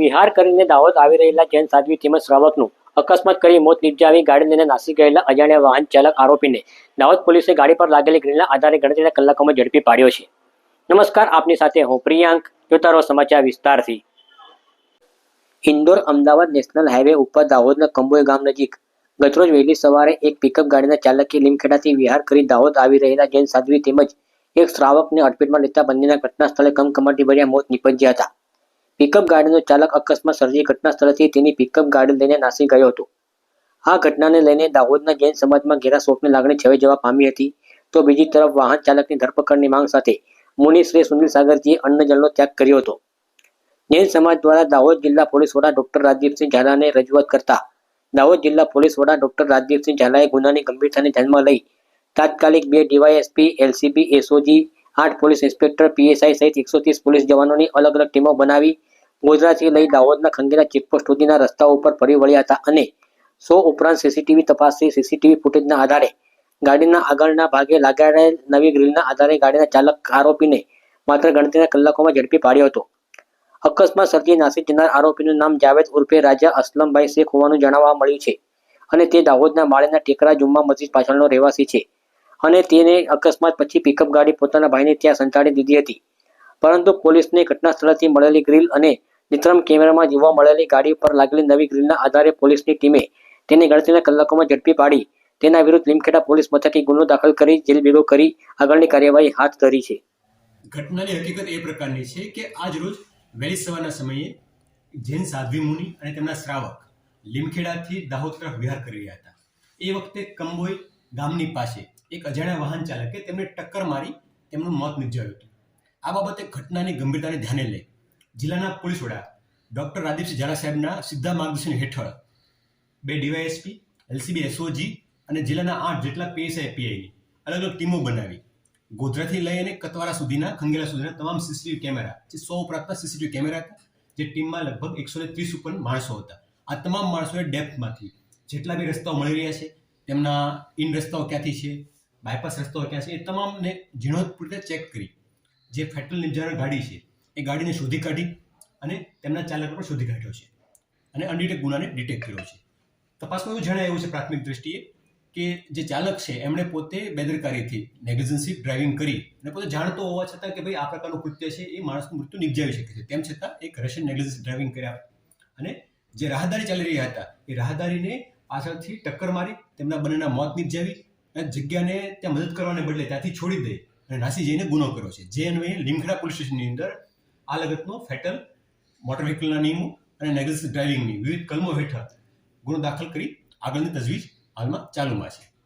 વિહાર કરીને દાહોદ આવી રહેલા જૈન સાધ્વી તેમજ શ્રાવકનું અકસ્માત કરી મોત નિપજાવી ગાડી લઈને નાસી ગયેલા અજાણ્યા વાહન ચાલક આરોપીને દાહોદ પોલીસે ગાડી પર લાગેલી ગ્રીલના આધારે ગણતરીના કલાકોમાં ઝડપી પાડ્યો છે. નમસ્કાર, આપની સાથે હું પ્રિયાંક જોતા રહો સમાચાર વિસ્તારથી. ઇન્દોર અમદાવાદ નેશનલ હાઈવે ઉપર દાહોદના કંબોય ગામ નજીક ગતરોજ વહેલી સવારે એક પિકઅપ ગાડીના ચાલકે લીમખેડાથી વિહાર કરી દાહોદ આવી રહેલા જૈન સાધ્વી તેમજ એક શ્રાવકને અડફેટમાં લેતા બંનેના ઘટના સ્થળે કમકમાટી ભર્યા મોત નીપજ્યા હતા. પિકઅપ ગાડીનો ચાલક અકસ્માત સર્જી ઘટના સ્થળેથી તેની પિકઅપ ગાડી લઈને નાસી ગયો હતો. આ ઘટનાને લઈને દાહોદના જૈન સમાજમાં ઘેરા શોકની લાગણી છવાઈ જવા પામી હતી. તો બીજી તરફ વાહન ચાલકની ધરપકડની માંગ સાથે મુનિ શ્રી સુનિલ સાગરજીએ અન્નજળનો ત્યાગ કર્યો હતો. જૈન સમાજ દ્વારા દાહોદ જિલ્લા પોલીસ વડા ડોક્ટર રાજદીપસિંહ ઝાલાને રજૂઆત કરતા દાહોદ જિલ્લા પોલીસ વડા ડોક્ટર રાજદીપસિંહ ઝાલાએ ગુનાની ગંભીરતાને ધ્યાનમાં લઈ તાત્કાલિક બે ડીવાયએસપી, એલસીબી, એસઓજી, આઠ પોલીસ ઇન્સ્પેક્ટર, પીએસઆઈ સહિત એકસો ત્રીસ પોલીસ જવાનોની અલગ અલગ ટીમો બનાવી ગોધરાથી લઈ દાહોદના ખંગેના ચેકપોસ્ટ સુધીના રસ્તાઓ ઉપર ફરી વળ્યા હતા અને સો ઉપરાંત સીસીટીવી તપાસથી સીસીટીવી ફૂટેજના આધારે ગાડીના આગળના ભાગે લાગાડેલ નવી ગ્રીલના આધારે ગાડીના ચાલક આરોપીને માત્ર ગણતરીના કલાકોમાં ઝડપી પાડ્યો હતો. અકસ્માત સર્જી નાસી જનાર આરોપીનું નામ જાવેદ ઉર્ફે રાજા અસલમભાઈ શેખ હોવાનું જાણવા મળ્યું છે અને તે દાહોદના માળેના ટેકરા જુમ્મા મસ્જિદ પાછળનો રહેવાસી છે અને તેને અકસ્માત પછી પિકઅપ ગાડી પોતાના ભાઈને ત્યાં સંતાડી દીધી હતી. પરંતુ પોલીસને ઘટના સ્થળેથી મળેલી ગ્રીલ અને નિત્રમ કેમેરામાં જોવા મળેલી ગાડી પર લાગેલી નવી ગ્રીલના આધારે પોલીસની ટીમે તેને ગણતરીના કલાકોમાં ઝડપી પાડી. તેના વિરુદ્ધ લીમખેડા પોલીસ મથકે ગુનો દાખલ કરી, જેલ ભેગો કરી આગળની કાર્યવાહી હાથ ધરી છે. ઘટનાની હકીકત એ પ્રકારની છે કે આજ રોજ વહેલી સવારના સમયે જૈન સાધ્વી મુનિ અને તેમના શ્રાવક લીમખેડાથી દાહોદ તરફ વિહાર કરી રહ્યા હતા. એ વખતે કંબોઈ ગામની પાસે એક અજાણ્યા વાહન ચાલકે તેમને ટક્કર મારી તેમનું મોત નિપજાવ્યું હતું. આ બાબતે ઘટનાની ગંભીરતાને ધ્યાને લઈ જિલ્લાના પોલીસ વડા ડોક્ટર રાદીપસિંહ ઝાલા સાહેબના સીધા માર્ગદર્શન હેઠળ બે ડીવાયએસપી, એલસીબી, એસઓજી અને જિલ્લાના આઠ જેટલા પીએસઆઈ, પીઆઈની અલગ અલગ ટીમો બનાવી ગોધરાથી લઈ અને કતવારા સુધીના, ખંગેલા સુધીના તમામ સીસીટીવી કેમેરા, જે સો ઉપરાંતના સીસીટીવી કેમેરા હતા, જે ટીમમાં લગભગ એકસો ને ત્રીસ ઉપર માણસો હતા. આ તમામ માણસોએ ડેપ્થમાંથી જેટલા બી રસ્તાઓ મળી રહ્યા છે, તેમના ઇન રસ્તાઓ ક્યાંથી છે, બાયપાસ રસ્તાઓ ક્યાં છે, એ તમામને ઝીણવટપૂર્વક રીતે ચેક કરી જે ફેટલ નિર્જારણ ગાડી છે, એ ગાડીને શોધી કાઢી અને તેમના ચાલક પણ શોધી કાઢ્યો છે અને અનડિટેક ગુનાને ડિટેક્ટ કર્યો છે. તપાસમાં એવું જણાય એવું છે પ્રાથમિક દ્રષ્ટિએ કે જે ચાલક છે, એમણે પોતે બેદરકારીથી નેગ્લિજન્સી ડ્રાઇવિંગ કરી અને પોતે જાણતો હોવા છતાં કે ભાઈ આ પ્રકારનું કૃત્ય છે, એ માણસનું મૃત્યુ નિપજાવી શકે છે. તેમ છતાં એક રશિયન નેગ્લિજન્સી ડ્રાઇવિંગ કર્યા અને જે રાહદારી ચાલી રહ્યા હતા, એ રાહદારીને પાછળથી ટક્કર મારી તેમના બંનેના મોત નિપજાવી અને જગ્યાને ત્યાં મદદ કરવાને બદલે ત્યાંથી છોડી અને નાસી જઈને ગુનો કર્યો છે. જે અન્વયે લીમખેડા પોલીસ સ્ટેશનની અંદર આ લગતનો ફેટલ મોટર વ્હીકલના નિયમો અને નેગ્લિજન્સી ડ્રાઇવિંગની વિવિધ કલમો હેઠળ ગુનો દાખલ કરી આગળની તજવીજ હાલમાં ચાલુમાં છે.